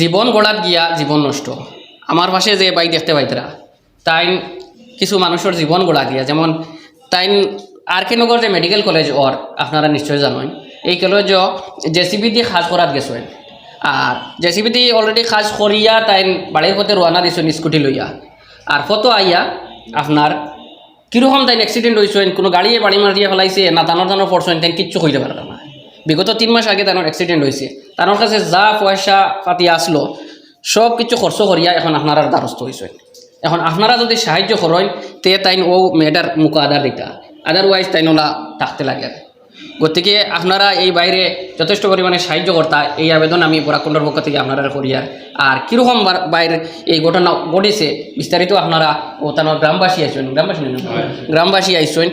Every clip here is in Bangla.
জীবন গড়াত গিয়া জীবন নষ্ট। আমার পাশে যে বাই দেখতে পাইতরা তাই কিছু মানুষের জীবন গড়া গিয়া, যেমন তাই আর কে নগর যে মেডিকেল কলেজ ওর আপনারা নিশ্চয় জানেন এই কলেজ জেসিবি দিয়ে সাজ করাত গেছেন আর জেসিবি দিয়ে অলরেডি সাজ করিয়া তাই বাড়ির পথে রওনা দিছেন স্কুটি লইয়া। আর ফটো আইয়া আপনার কীরকম তাই অ্যাক্সিডেন্ট হয়েছেন কোনো গাড়িয়ে বাড়ি মারিয়া ফেলাইছে না দানোর দানোর পড়ছেন তাই কিচ্ছু হইতে পারে না বিগত তিন মাস আগে তানোর অ্যাক্সিডেন্ট হয়েছে তানোর কাছে যা পয়সা পাতি আসলো সব কিছু খরচ করিয়া এখন আপনারা দ্বারস্থ হয়েছেন এখন আপনারা যদি সাহায্য করেন তে তাইন ও মেয়েটার মুখ আদার দিতা। আদারওয়াইজ তাইন ওলা থাকতে লাগে। গতিকে আপনারা এই বাইরে যথেষ্ট পরিমাণে সাহায্য করতা এই আবেদন আমি বরাকুণ্ডর পক্ষ থেকে আপনারা করিয়ার আর কীরকম বাইরে এই ঘটনা ঘটেছে বিস্তারিত আপনারা ও তার গ্রামবাসী আইসেন গ্রামবাসী? গ্রামবাসী আইসেন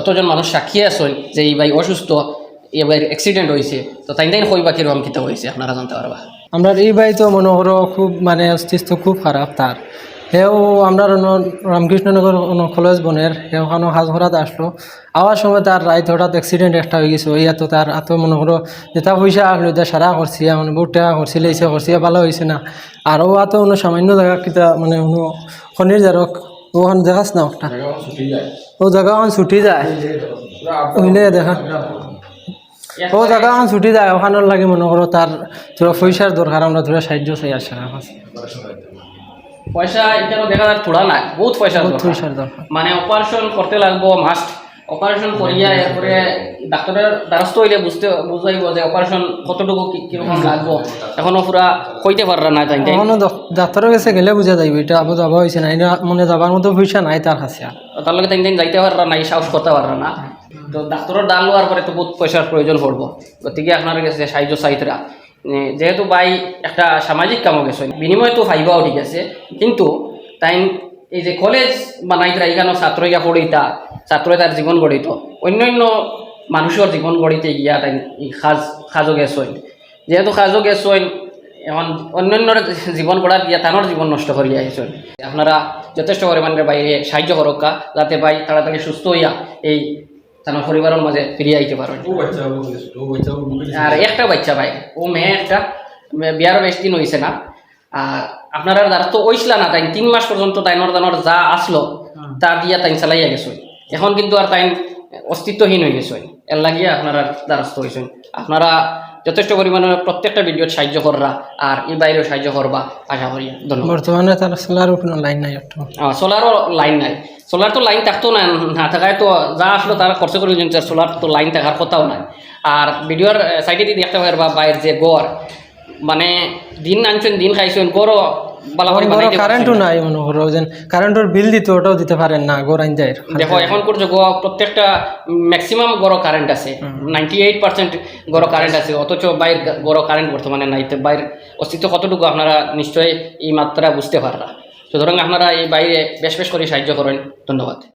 অতজন মানুষ সাক্ষী আছেন যে এই ভাই অসুস্থ। এবার অ্যাক্সিডেন্ট হয়েছে তো তাই তাই কইবা কীরকম কিতা হয়েছে আপনারা জানতে পারবা। আমরা এই বাই তো মনে করো খুব মানে অস্তিত্ব খুব খারাপ তার। সেও আমরা রামকৃষ্ণনগর কলেজ বনের সেওখানো হাজহরাত আসলো। আওয়ার সময় তার রাইত হঠাৎ অ্যাক্সিডেন্ট একটা হয়ে গেছে ওই এত তার এত মনে করো যেটা পয়সা আসলো এটা সারা করছি মানে বহুত টাকা করছি লেগেছে করছি ভালো হয়েছে না। আর ও এত অন্য সামান্য জায়গা কিতা মানে অন্য খনির জারক ওখান দেখাস না একটা। ও জায়গা ওখান ছুটি যায়। দেখা। ও দাদা আমার ছুটি যায় ওখানের লাগে মনে করো তার তোরা পয়সার দরকার আমরা তোরা সাহায্য চাই আসে পয়সা এটা দেখা যায় থোড়া বহুত পয়সা দরকার মানে অপারেশন করতে লাগবো মাস্ট অপারেশন করিয়া এরপরে ডাক্তারের দ্বারস্থ হইলে বুঝতে বুঝাইব যে অপারেশন কতটুকু কি- কীরকম লাগবো। এখনও পুরা কইতে পাররা না তাই এখনও ডাক্তারের কাছে গেলে বুঝা যাইব এটা আবু যাবা হয়েছে না এটা মনে যাবার মতো পয়সা নাই তার কাছে। আর তার লগে তাই যাইতে পাররা না এই সাহস করতে পাররা না। তো ডাক্তারের দাম লওয়ার পরে তো বহুত পয়সার প্রয়োজন পড়ব। গতিকে আপনার কাছে সাহায্য চাইতরা। যেহেতু বাই একটা সামাজিক কামও গেছে বিনিময় তো ফাইবাও ঠিক আছে। কিন্তু তাই এই যে কলেজ বানাইতরা এখানে ছাত্র ইয়া পড়িতা ছাত্র তার জীবন গড়িত অন্যান্য মানুষের জীবন গড়িতে গিয়া তাই সাজ সাজো গেছইন যেহেতু সাজো গেছইন এখন অন্যান্য জীবন গড়াত গিয়া তানোর জীবন নষ্ট করিয়া আহিছেন আপনারা যথেষ্ট পরিমাণের বাইরে সাহায্য করকা যাতে ভাই তাড়াতাড়ি সুস্থ হইয়া এই তানোর পরিবারের মাঝে ফিরিয়ে আইতে পারেন আর একটা বাচ্চা ভাই ও মেয়ে একটা বিয়ার বেশ দিন হয়েছে না। আর আপনারা দ্বারা তো ওইসলা না তাই তিন মাস পর্যন্ত তাইনর দানোর যা আসলো তা দিয়া তাই চালাইয়া গেছে এখন কিন্তু আর তাই অস্তিত্বহীন হয়ে গেছে এর লাগিয়ে আপনারা দ্বারস্থ হয়েছেন আপনারা যথেষ্ট পরিমাণে প্রত্যেকটা ভিডিও সাহায্য কররা আর এই বাইরেও সাহায্য করবা। আশা করি ধন্যবাদ। বর্তমানে তার সোলার কোনো লাইন নাই সোলারও লাইন নাই। সোলার তো লাইন থাকতো না না থাকায় তো যা আসলো তারা খরচ করে সোলার তো লাইন থাকার কথাও নাই। আর ভিডিওর সাইডে দিয়ে দেখতে পারবা বাইরের যে গড় মানে দিন আনছেন দিন খাইছেন বালা কারেন্টও নাই মনে করো কারেন্টের বিল দিতে ওটাও দিতে পারেন না যায়। দেখো এখন করছে গো প্রত্যেকটা ম্যাক্সিমাম গড় কারেন্ট আছে। নাইনটি এইট পার্সেন্ট গড় কারেন্ট আছে অথচ বাইর গড় কারেন্ট বর্তমানে নাই তো বাইর অস্তিত্ব কতটুকু আপনারা নিশ্চয়ই এই মাত্রা বুঝতে পাররা। সুতরাং আপনারা এই বাইরে বেশ বেশ করে সাহায্য করেন ধন্যবাদ।